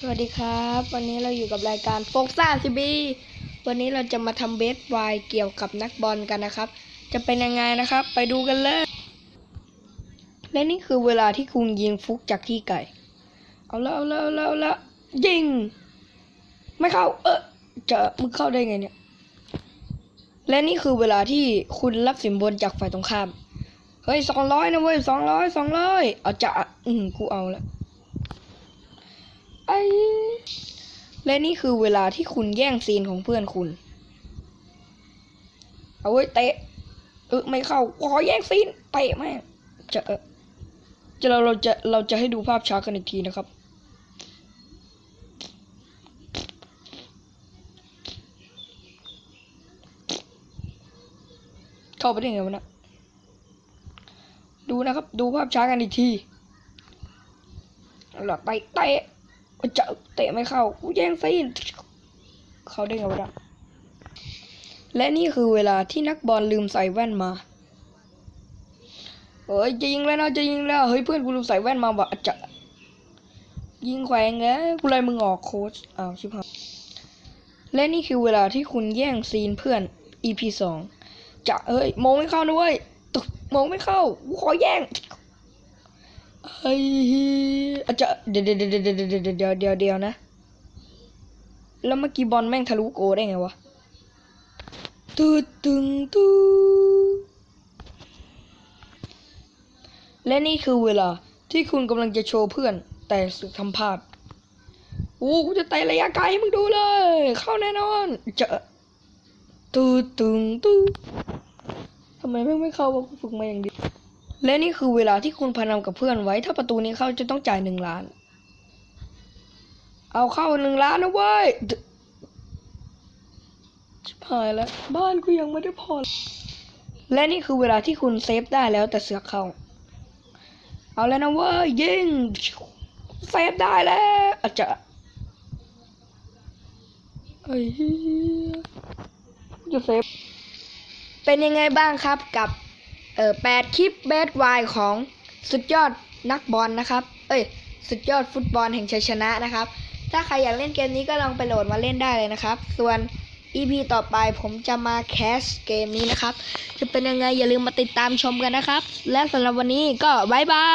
สวัสดีครับ วันนี้เราอยู่กับรายการโฟกซ่าทีบีวันนี้เราจะมาทำเบสไวน์เกี่ยวกับนักบอลกันนะครับ จะเป็นยังไงนะครับ ไปดูกันเลย และนี่คือเวลาที่คุณยิงฟุกจากที่ไก่ เอาละเอาละเอาละเอาละยิง ไม่เข้า เออจะมึงเข้าได้ไงเนี่ย และนี่คือเวลาที่คุณรับสินบนจากฝ่ายตรงข้าม เฮ้ยสองร้อยนะเว้ยสองร้อยสองร้อยเอาจะอืมกูเอาละ ไอ้ และนี่คือเวลาที่คุณแย่งซีนของเพื่อนคุณ เอาไว้เตะเออไม่เข้าขอแย่งซีนเตะแม่งจะเออจะเราเราจะเราจะให้ดูภาพช้ากันอีกทีนะครับ เข้าไปได้ไงวะนะดูนะครับ ดูภาพช้ากันอีกทีหลับไปเตะ จะเตะไม่เข้า กูแย่งซีนเขาได้ไงวะเนี่ยและนี่คือเวลาที่นักบอลลืมใส่แว่นมาเฮ้ยจะยิงแล้วนะจะยิงแล้ว เฮ้ยเพื่อนกูลืมใส่แว่นมาว่ะจะยิงแขวงไงกูเลยมึงออกโค้ชอ้าวชิบหายและนี่คือเวลาที่คุณแย่งซีนเพื่อน EP สองจะเฮ้ยมองไม่เข้านะเว้ยตึกมองไม่เข้ากูขอแย่ง ไอ้อาจจะเดี๋ยวเดี๋ยวเดี๋ยวเดี๋ยวเดี๋ยวเดี๋ยวเดี๋ยวนะ แล้วเมื่อกี้บอลแม่งทะลุโกได้ไงวะตึ๊ดตึงตึ๊และนี่คือเวลาที่คุณกำลังจะโชว์เพื่อน แต่สุดทำพลาดโอ้กูจะไต่ระยะไกลให้มึงดูเลย เข้าแน่นอนเจอตึ๊ดตึงตูทำไมไม่ไม่เข้าวะกูฝึกมาอย่างดี และนี่คือเวลาที่คุณพนันกับเพื่อนไว้ ถ้าประตูนี้เข้าจะต้องจ่ายหนึ่งล้าน เอาเข้าหนึ่งล้านนะเว้ยชิบหายแล้ว บ้านกูยังไม่ได้ผ่อและนี่คือเวลาที่คุณเซฟได้แล้วแต่เสือกเข้า เอาแล้วนะเว้ยยิงเซฟได้แล้วอาจจะเอ้ยจะเซฟเป็นยังไงบ้างครับกับ เออแปดคลิปเบสไวของสุดยอดนักบอลนะครับ เอ้ย สุดยอดฟุตบอลแห่งชัยชนะนะครับ ถ้าใครอยากเล่นเกมนี้ก็ลองไปโหลดมาเล่นได้เลยนะครับ ส่วน EP ต่อไปผมจะมาแคสเกมนี้นะครับ จะเป็นยังไงอย่าลืมมาติดตามชมกันนะครับ และสำหรับวันนี้ก็บายบาย